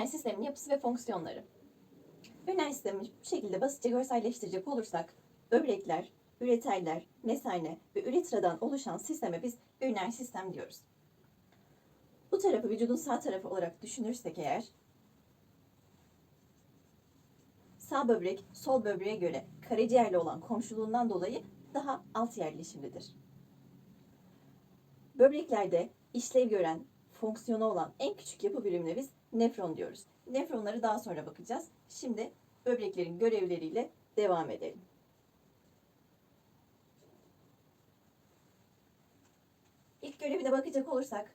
Üriner sistemin yapısı ve fonksiyonları. Üriner sistemi bu şekilde basitçe görselleştirecek olursak, böbrekler, üreterler, mesane ve üretradan oluşan sisteme biz üriner sistem diyoruz. Bu tarafı vücudun sağ tarafı olarak düşünürsek eğer, sağ böbrek sol böbreğe göre karaciğerle olan komşuluğundan dolayı daha alt yerleşimlidir. Böbreklerde işlev gören, fonksiyonu olan en küçük yapı birimine biz nefron diyoruz. Nefronları daha sonra bakacağız. Şimdi böbreklerin görevleriyle devam edelim. İlk görevine bakacak olursak,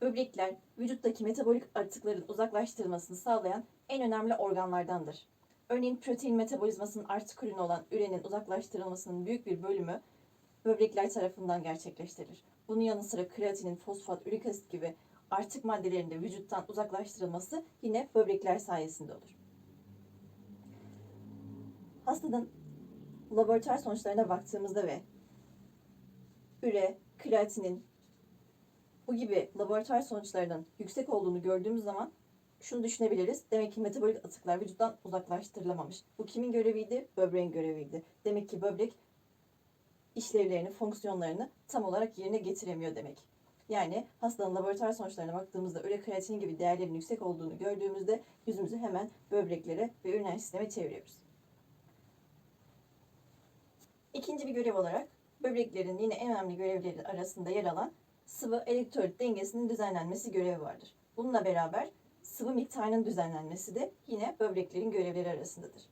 böbrekler vücuttaki metabolik atıkların uzaklaştırılmasını sağlayan en önemli organlardandır. Örneğin protein metabolizmasının artık olan ürenin uzaklaştırılmasının büyük bir bölümü böbrekler tarafından gerçekleştirilir. Bunun yanı sıra kreatinin, fosfat, ürik asit gibi artık maddelerin de vücuttan uzaklaştırılması yine böbrekler sayesinde olur. Hastanın laboratuvar sonuçlarına baktığımızda ve üre, kreatinin bu gibi laboratuvar sonuçlarının yüksek olduğunu gördüğümüz zaman şunu düşünebiliriz. Demek ki metabolik atıklar vücuttan uzaklaştırılamamış. Bu kimin göreviydi? Böbreğin göreviydi. Demek ki böbrek işlevlerini, fonksiyonlarını tam olarak yerine getiremiyor demek. Yani hastanın laboratuvar sonuçlarına baktığımızda öyle kreatinin gibi değerlerin yüksek olduğunu gördüğümüzde yüzümüzü hemen böbreklere ve üriner sisteme çeviriyoruz. İkinci bir görev olarak böbreklerin yine en önemli görevleri arasında yer alan sıvı elektrolit dengesinin düzenlenmesi görevi vardır. Bununla beraber sıvı miktarının düzenlenmesi de yine böbreklerin görevleri arasındadır.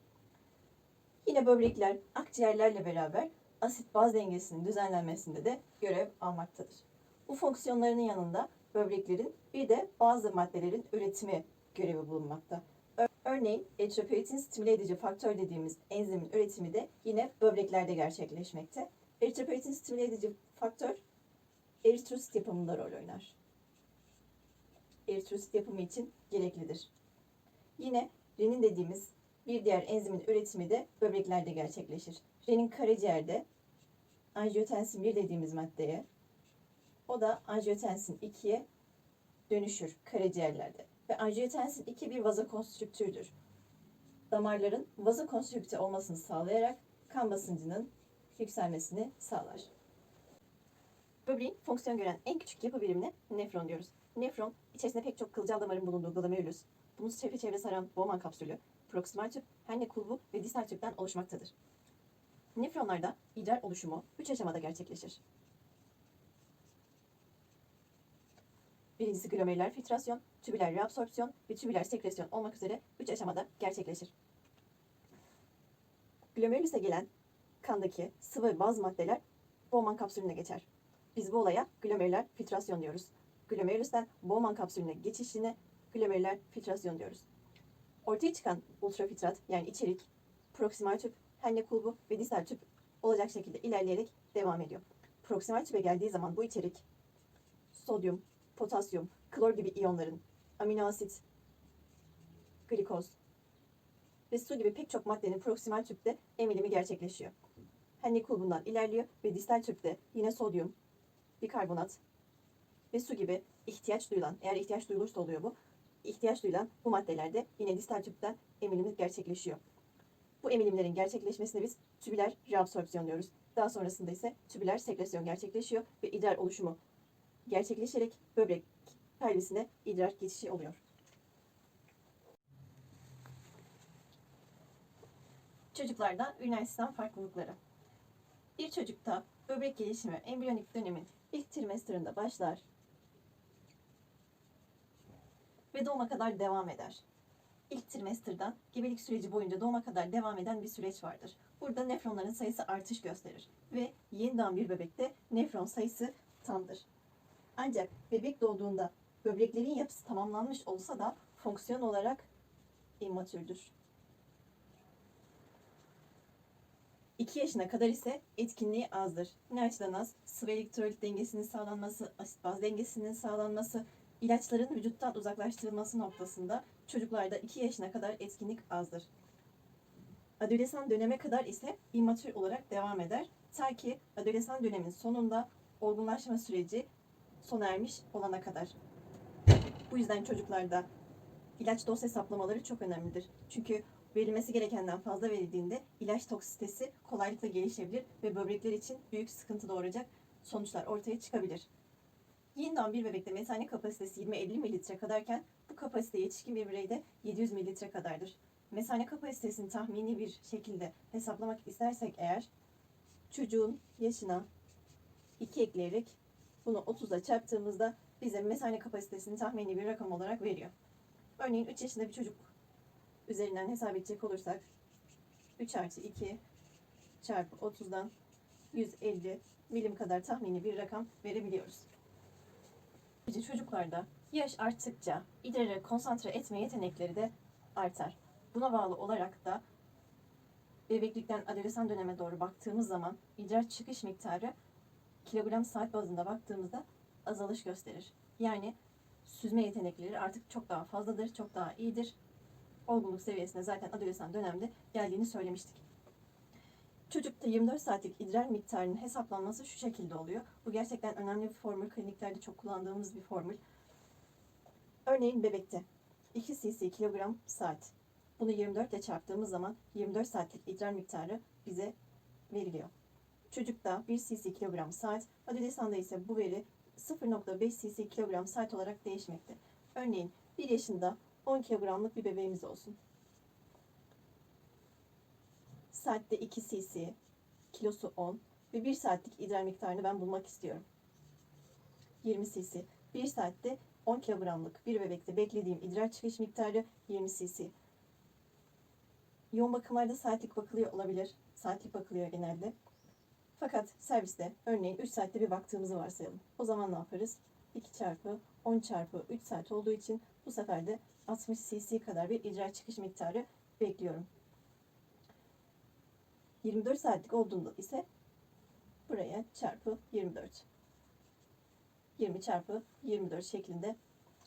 Yine böbrekler akciğerlerle beraber asit baz dengesinin düzenlenmesinde de görev almaktadır. Bu fonksiyonlarının yanında böbreklerin bir de bazı maddelerin üretimi görevi bulunmakta. Ör- Örneğin eritropoietin stimüle edici faktör dediğimiz enzimin üretimi de yine böbreklerde gerçekleşmekte. Eritropoietin stimüle edici faktör eritrosit yapımında rol oynar. Eritrosit yapımı için gereklidir. Yine renin dediğimiz bir diğer enzimin üretimi de böbreklerde gerçekleşir. Renin karaciğerde angiotensin 1 dediğimiz maddeye o da angiotensin 2'ye dönüşür karaciğerlerde. Ve angiotensin 2 bir vazokonstrüktürdür. Damarların vazokonstrükte olmasını sağlayarak kan basıncının yükselmesini sağlar. Böbreğin fonksiyon gören en küçük yapı birimine nefron diyoruz. Nefron, içerisinde pek çok kılcal damarın bulunduğu glomerulus, bunu çevre çevre saran Bowman kapsülü, proksimal tüp, Henle kulbu ve distal tüpten oluşmaktadır. Nefronlarda idrar oluşumu 3 aşamada gerçekleşir. Birincisi glomerular filtrasyon, tübüler reabsorpsiyon ve tübüler sekresyon olmak üzere 3 aşamada gerçekleşir. Glomerulüse gelen kandaki sıvı baz maddeler Bowman kapsülüne geçer. Biz bu olaya glomerular filtrasyon diyoruz. Glomerülüsten Bowman kapsülüne geçişine glomerular filtrasyon diyoruz. Ortaya çıkan ultrafiltrat yani içerik, proksimal tüp, Henle kulbu ve distal tüp olacak şekilde ilerleyerek devam ediyor. Proksimal tüpe geldiği zaman bu içerik sodyum, potasyum, klor gibi iyonların, amino asit, glikoz ve su gibi pek çok maddenin proksimal tüpte emilimi gerçekleşiyor. Henle kulbundan ilerliyor ve distal tüpte yine sodyum, bikarbonat ve su gibi ihtiyaç duyulan, eğer ihtiyaç duyulursa oluyor bu, ihtiyaç duyulan bu maddelerde yine distal tüpten emilimi gerçekleşiyor. Bu emilimlerin gerçekleşmesine biz tübüler reabsorpsiyon diyoruz. Daha sonrasında ise tübüler sekresyon gerçekleşiyor ve idrar oluşumu gerçekleşerek böbrek pelvisine idrar geçişi oluyor. Çocuklarda üriner sistem farklılıkları. Bir çocukta böbrek gelişimi embriyonik dönemin ilk trimesterında başlar ve doğuma kadar devam eder. İlk trimesterdan gebelik süreci boyunca doğuma kadar devam eden bir süreç vardır. Burada nefronların sayısı artış gösterir ve yeni doğan bir bebekte nefron sayısı tamdır. Ancak bebek doğduğunda böbreklerin yapısı tamamlanmış olsa da fonksiyon olarak immatürdür. 2 yaşına kadar ise etkinliği azdır. Ne açıdan az? Sıvı elektrolit dengesinin sağlanması, asit baz dengesinin sağlanması, ilaçların vücuttan uzaklaştırılması noktasında çocuklarda 2 yaşına kadar etkinlik azdır. Adolesan döneme kadar ise immatür olarak devam eder. Ta ki adolesan dönemin sonunda olgunlaşma süreci sona ermiş olana kadar. Bu yüzden çocuklarda İlaç doz hesaplamaları çok önemlidir. Çünkü verilmesi gerekenden fazla verildiğinde ilaç toksitesi kolaylıkla gelişebilir ve böbrekler için büyük sıkıntı doğuracak sonuçlar ortaya çıkabilir. Yeni doğan bir bebekte mesane kapasitesi 20-50 mililitre kadarken bu kapasite yetişkin bir bireyde 700 mililitre kadardır. Mesane kapasitesini tahmini bir şekilde hesaplamak istersek eğer çocuğun yaşına 2 ekleyerek bunu 30'a çarptığımızda bize mesane kapasitesini tahmini bir rakam olarak veriyor. Örneğin 3 yaşında bir çocuk üzerinden hesap edecek olursak 3 artı 2 çarpı 30'dan 150 milim kadar tahmini bir rakam verebiliyoruz. Ayrıca çocuklarda yaş arttıkça idrarı konsantre etme yetenekleri de artar. Buna bağlı olarak da bebeklikten adolesan döneme doğru baktığımız zaman idrar çıkış miktarı kilogram saat bazında baktığımızda azalış gösterir. Yani süzme yetenekleri artık çok daha fazladır, çok daha iyidir. Olgunluk seviyesine zaten adolesan dönemde geldiğini söylemiştik. Çocukta 24 saatlik idrar miktarının hesaplanması şu şekilde oluyor. Bu gerçekten önemli bir formül. Kliniklerde çok kullandığımız bir formül. Örneğin bebekte 2 cc kilogram saat. Bunu 24 ile çarptığımız zaman 24 saatlik idrar miktarı bize veriliyor. Çocukta 1 cc kilogram saat, adolesanda ise bu veri 0.5 cc kilogram saat olarak değişmekte. Örneğin 1 yaşında 10 kilogramlık bir bebeğimiz olsun. Saatte 2 cc, kilosu 10 ve 1 saatlik idrar miktarını ben bulmak istiyorum. 20 cc. 1 saatte 10 kilogramlık bir bebekte beklediğim idrar çıkış miktarı 20 cc. Yoğun bakımlarda saatlik bakılıyor olabilir. Saatlik bakılıyor genelde. Fakat serviste örneğin 3 saatte bir baktığımızı varsayalım. O zaman ne yaparız? 2 çarpı 10 çarpı 3 saat olduğu için bu sefer de 60 cc kadar bir idrar çıkış miktarı bekliyorum. 24 saatlik olduğunda ise buraya çarpı 24. 20 çarpı 24 şeklinde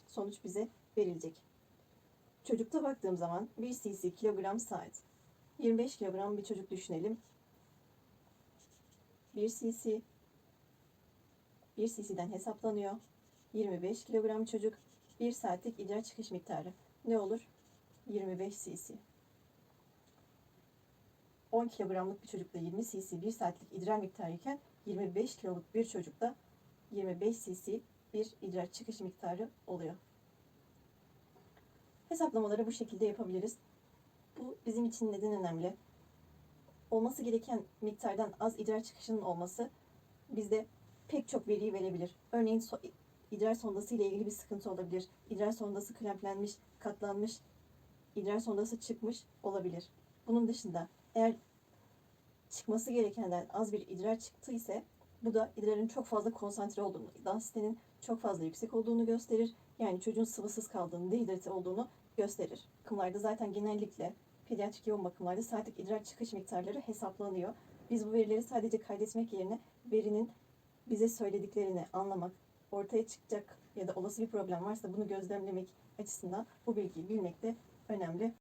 sonuç bize verilecek. Çocukta baktığım zaman 1 cc kilogram saat. 25 kilogram bir çocuk düşünelim. 1 cc 1 cc'den hesaplanıyor. 25 kilogram çocuk 1 saatlik idrar çıkış miktarı. Ne olur? 25 cc. 10 kilogramlık bir çocukta 20 cc 1 saatlik idrar miktarı iken 25 kiloluk bir çocukta 25 cc bir idrar çıkış miktarı oluyor. Hesaplamaları bu şekilde yapabiliriz. Bu bizim için neden önemli? Olması gereken miktardan az idrar çıkışının olması bizde pek çok veriyi verebilir. Örneğin so- idrar sondası ile ilgili bir sıkıntı olabilir. İdrar sondası kramplenmiş, katlanmış, idrar sondası çıkmış olabilir. Bunun dışında eğer çıkması gerekenden az bir idrar çıktı ise bu da idrarın çok fazla konsantre olduğunu, densitenin çok fazla yüksek olduğunu gösterir. Yani çocuğun sıvısız kaldığını, dehidrate olduğunu gösterir. Bakımlarda zaten genellikle pediatrik yoğun bakımlarda saatlik idrar çıkış miktarları hesaplanıyor. Biz bu verileri sadece kaydetmek yerine verinin bize söylediklerini anlamak, ortaya çıkacak ya da olası bir problem varsa bunu gözlemlemek açısından bu bilgiyi bilmek de önemli.